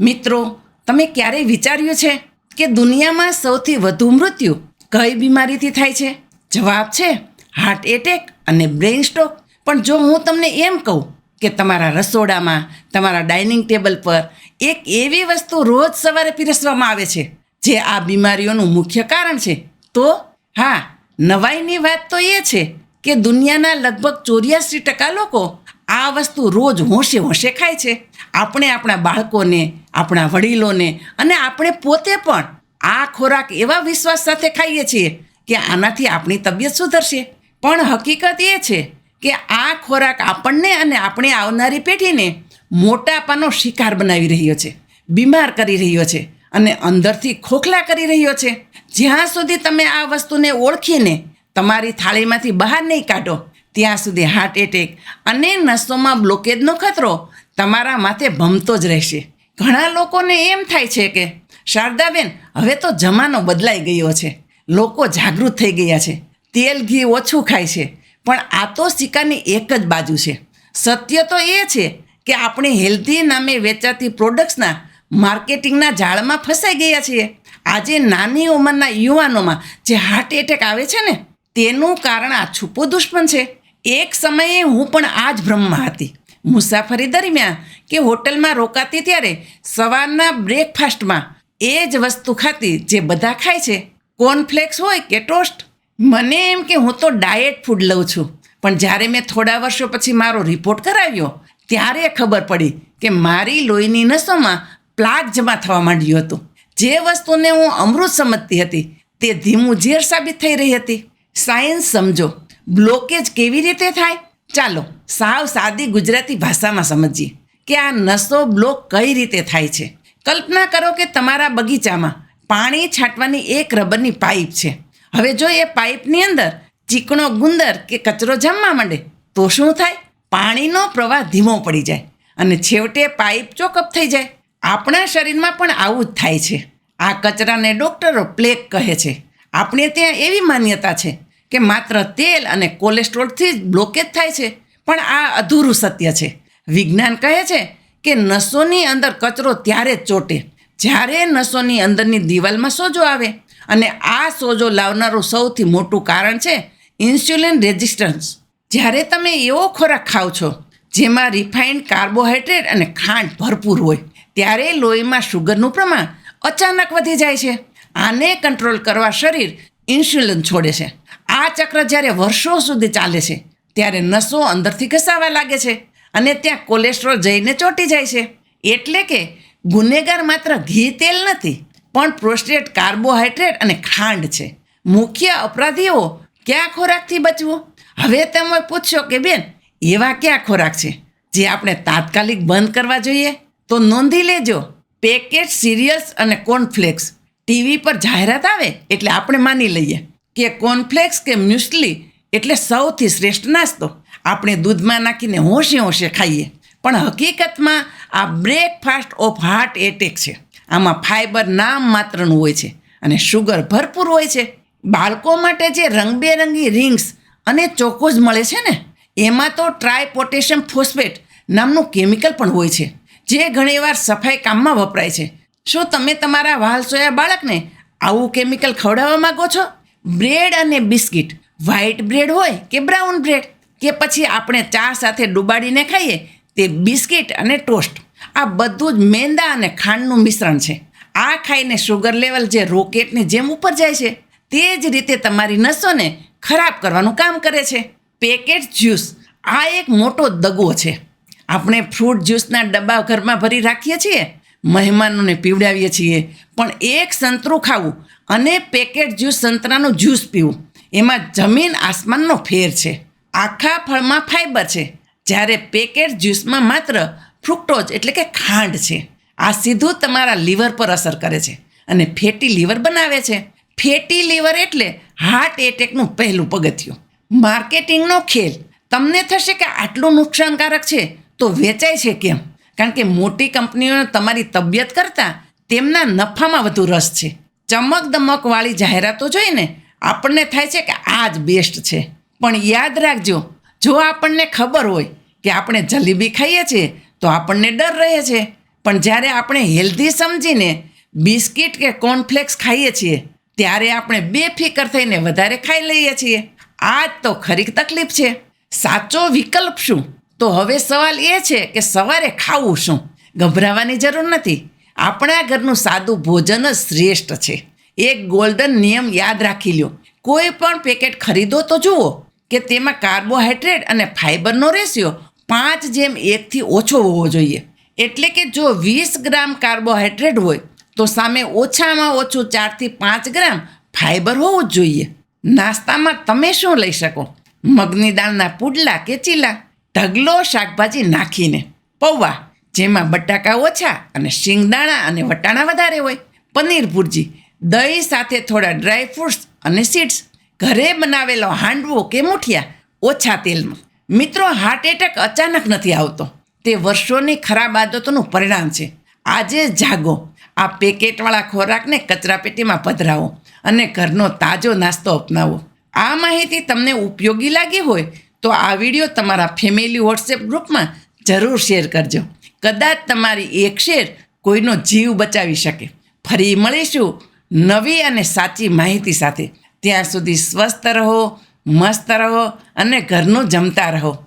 મિત્રો, તમે ક્યારેય વિચાર્યું છે કે દુનિયામાં સૌથી વધુ મૃત્યુ કઈ બીમારીથી થાય છે? જવાબ છે હાર્ટ એટેક અને બ્રેઇન સ્ટ્રોક પણ જો હું તમને એમ કહું કે તમારા રસોડામાં, તમારા ડાઇનિંગ ટેબલ પર એક એવી વસ્તુ રોજ સવારે પીરસવામાં આવે છે, જે આ બીમારીઓનું મુખ્ય કારણ છે, તો હા, નવાઈની વાત તો એ છે કે દુનિયાના લગભગ ચોર્યાસી ટકા લોકો આ વસ્તુ રોજ હોંશે હોંશે ખાય છે. આપણે આપણા બાળકોને, આપણા વડીલોને અને આપણે પોતે પણ આ ખોરાક એવા વિશ્વાસ સાથે ખાઈએ છીએ કે આનાથી આપણી તબિયત સુધરશે. પણ હકીકત એ છે કે આ ખોરાક આપણને અને આપણે આવનારી પેઢીને મોટાપાનો શિકાર બનાવી રહ્યો છે, બીમાર કરી રહ્યો છે અને અંદરથી ખોખલા કરી રહ્યો છે. જ્યાં સુધી તમે આ વસ્તુને ઓળખીને તમારી થાળીમાંથી બહાર નહીં કાઢો, ત્યાં સુધી હાર્ટ એટેક અને નસોમાં બ્લોકેજનો ખતરો તમારા માથે ભમતો જ રહેશે. ઘણા લોકોને એમ થાય છે કે, શારદાબેન, હવે તો જમાનો બદલાઈ ગયો છે. લોકો જાગૃત થઈ ગયા છે. તેલ ઘી ઓછું ખાય છે. પણ આ તો સિક્કાની એક જ બાજુ છે. સત્ય તો એ છે કે આપણે હેલ્ધી નામે વેચાતી પ્રોડક્ટ્સના માર્કેટિંગના જાળમાં ફસાઈ ગયા છીએ. આજે નાની ઉંમરના યુવાનોમાં જે હાર્ટ એટેક આવે છે ને, તેનું કારણ આ છુપો દુશ્મન છે. એક સમયે હું પણ આ જ ભ્રમમાં હતી. મુસાફરી દરમિયાન કે હોટલમાં રોકાતી ત્યારે સવારના બ્રેકફાસ્ટમાં એ જ વસ્તુ ખાતી જે બધા ખાય છે. કોર્નફ્લેક્સ હોય કે ટોસ્ટ. મને એમ કે હું તો ડાયટ ફૂડ લઉં છું. પણ જ્યારે મેં થોડા વર્ષો પછી મારો રિપોર્ટ કરાવ્યો, ત્યારે ખબર પડી કે મારી લોહીની નસોમાં પ્લાક જમા થવા માંડ્યું હતું. જે વસ્તુને હું અમૃત સમજતી હતી, તે ધીમું ઝેર સાબિત થઈ રહી હતી. સાયન્સ સમજો, બ્લોકેજ કેવી રીતે થાય? ચાલો, સાવ સાદી ગુજરાતી ભાષામાં સમજીએ કે આ નસો બ્લોક કઈ રીતે થાય છે? કલ્પના કરો કે તમારા બગીચામાં પાણી છાંટવાની એક રબરની પાઇપ છે. હવે જો એ પાઇપની અંદર ચીકણો ગુંદર કે કચરો જમવા માંડે, તો શું થાય? પાણીનો પ્રવાહ ધીમો પડી જાય અને છેવટે પાઇપ ચોકઅપ થઈ જાય. આપણા શરીરમાં પણ આવું જ થાય છે. આ કચરાને ડૉક્ટરો પ્લેગ કહે છે. આપણે ત્યાં એવી માન્યતા છે કે માત્ર તેલ અને કોલેસ્ટ્રોલથી જ બ્લોકેજ થાય છે, પણ આ અધૂરું સત્ય છે. વિજ્ઞાન કહે છે કે નસોની અંદર કચરો ત્યારે જ ચોટે, જ્યારે નસોની અંદરની દિવાલમાં સોજો આવે. અને આ સોજો લાવનારું સૌથી મોટું કારણ છે ઇન્સ્યુલિન રેઝિસ્ટન્સ. જ્યારે તમે એવો ખોરાક ખાઓ છો, જેમાં રિફાઇન્ડ કાર્બોહાઈડ્રેટ અને ખાંડ ભરપૂર હોય, ત્યારે લોહીમાં શુગરનું પ્રમાણ અચાનક વધી જાય છે. આને કંટ્રોલ કરવા શરીર ઇન્સ્યુલિન છોડે છે. આ ચક્ર જ્યારે વર્ષો સુધી ચાલે છે, ત્યારે નસો અંદરથી ઘસાવા લાગે છે અને ત્યાં કોલેસ્ટ્રોલ જઈને ચોંટી જાય છે. એટલે કે ગુનેગાર માત્ર ઘી તેલ નથી, પણ પ્રોસ્ટેટ કાર્બોહાઈડ્રેટ અને ખાંડ છે. મુખ્ય અપરાધીઓ કયા ખોરાકથી બચવું? હવે તમે પૂછશો કે બેન, એવા કયા ખોરાક છે, જે આપણે તાત્કાલિક બંધ કરવા જોઈએ? તો નોંધી લેજો, પેકેટ, સિરિયલ્સ અને કોર્નફ્લેક્સ ટીવી પર જાહેરાત આવે એટલે આપણે માની લઈએ. કે કોર્નફ્લેક્સ કે મ્યુસ્લી એટલે સૌથી શ્રેષ્ઠ નાસ્તો. આપણે દૂધમાં નાખીને હોંશે હોંશે ખાઈએ. પણ હકીકતમાં આ બ્રેકફાસ્ટ ઓફ હાર્ટ એટેક છે. આમાં ફાઇબર નામ માત્રનું હોય છે અને શુગર ભરપૂર હોય છે. બાળકો માટે જે રંગબેરંગી રિંગ્સ અને ચોકોઝ મળે છે ને, એમાં તો ટ્રાય પોટેશિયમ ફોસ્ફેટ નામનું કેમિકલ પણ હોય છે, જે ઘણીવાર સફાઈ કામમાં વપરાય છે. શું તમે તમારા વાલસોયા બાળકને આવું કેમિકલ ખવડાવવા માગો છો? બ્રેડ અને બિસ્કિટ. વ્હાઇટ બ્રેડ હોય કે બ્રાઉન બ્રેડ, કે પછી આપણે ચા સાથે ડુબાડીને ખાઈએ તે બિસ્કિટ અને ટોસ્ટ. આ બધું જ મેંદા અને ખાંડનું મિશ્રણ છે. આ ખાઈને શુગર લેવલ જે રોકેટની જેમ ઉપર જાય છે, તે જ રીતે તમારી નસોને ખરાબ કરવાનું કામ કરે છે. પેકેટ જ્યુસ, આ એક મોટો દગો છે. આપણે ફ્રૂટ જ્યુસના ડબ્બા ઘરમાં ભરી રાખીએ છીએ, મહેમાનોને પીવડાવીએ છીએ, પણ એક સંતરું ખાવું અને પેકેટ જ્યુસ સંતરાનું જ્યુસ પીવું. એમાં જમીન આસમાનનો ફેર છે. આખા ફળમાં ફાઇબર છે. જ્યારે પેકેટ જ્યુસમાં માત્ર ફ્રુક્ટોઝ એટલે કે ખાંડ છે. આ સીધું તમારા લીવર પર અસર કરે છે અને ફેટી લીવર બનાવે છે. ફેટી લીવર એટલે હાર્ટ એટેકનું પહેલું પગથિયું. માર્કેટિંગનો ખેલ. તમને થશે કે આટલું નુકસાનકારક છે તો વેચાય છે કેમ? કારણ કે મોટી કંપનીઓને તમારી તબિયત કરતાં તેમના નફામાં વધુ રસ છે. ચમક દમકવાળી જાહેરાતો જોઈને આપણને થાય છે કે આ જ બેસ્ટ છે. પણ યાદ રાખજો, જો આપણને ખબર હોય કે આપણે જલેબી ખાઈએ છીએ, તો આપણને ડર રહે છે. પણ જ્યારે આપણે હેલ્ધી સમજીને બિસ્કિટ કે કોર્નફ્લેક્સ ખાઈએ છીએ, ત્યારે આપણે બેફિકર થઈને વધારે ખાઈ લઈએ છીએ. આ જ તો ખરી તકલીફ છે. સાચો વિકલ્પ શું? તો હવે સવાલ એ છે કે સવારે ખાવું શું? ગભરાવાની જરૂર નથી. આપણા ઘરનું સાદું ભોજન જ શ્રેષ્ઠ છે. એક ગોલ્ડન નિયમ યાદ રાખી લ્યો. કોઈ પણ પેકેટ ખરીદો તો જુઓ કે તેમાં કાર્બોહાઈડ્રેટ અને ફાઇબરનો રેશિયો પાંચ જેમ એકથી ઓછો હોવો જોઈએ. એટલે કે જો વીસ ગ્રામ કાર્બોહાઈડ્રેટ હોય, તો સામે ઓછામાં ઓછું ચારથી પાંચ ગ્રામ ફાઇબર હોવું જ જોઈએ. નાસ્તામાં તમે શું લઈ શકો? મગની દાળના પુડલા કે ચીલા? ઢગલો શાકભાજી નાખીને. પૌવા. જેમાં બટાકા ઓછા અને શિંગદાણા અને વટાણા વધારે હોય. પનીર ભુરજી, દહીં સાથે થોડા ડ્રાય ફ્રૂટ્સ અને સીડ્સ ઘરે બનાવેલો હાંડવો કે મુઠિયા ઓછા તેલમાં. મિત્રો હાર્ટ એટેક અચાનક નથી આવતો. તે વર્ષોની ખરાબ આદતોનું પરિણામ છે. આજે જાગો. આ પેકેટવાળા ખોરાકને કચરાપેટીમાં પધરાવો અને ઘરનો તાજો નાસ્તો અપનાવો. આ માહિતી તમને ઉપયોગી લાગી હોય તો આ વીડિયો તમારા ફેમિલી વોટ્સએપ ગ્રુપમાં જરૂર શેર કરજો. કદાચ તમારી એક શેર કોઈનો જીવ બચાવી શકે. ફરી મળીશું નવી અને સાચી માહિતી સાથે. ત્યાં સુધી સ્વસ્થ રહો, મસ્ત રહો અને ઘરનું જમતા રહો.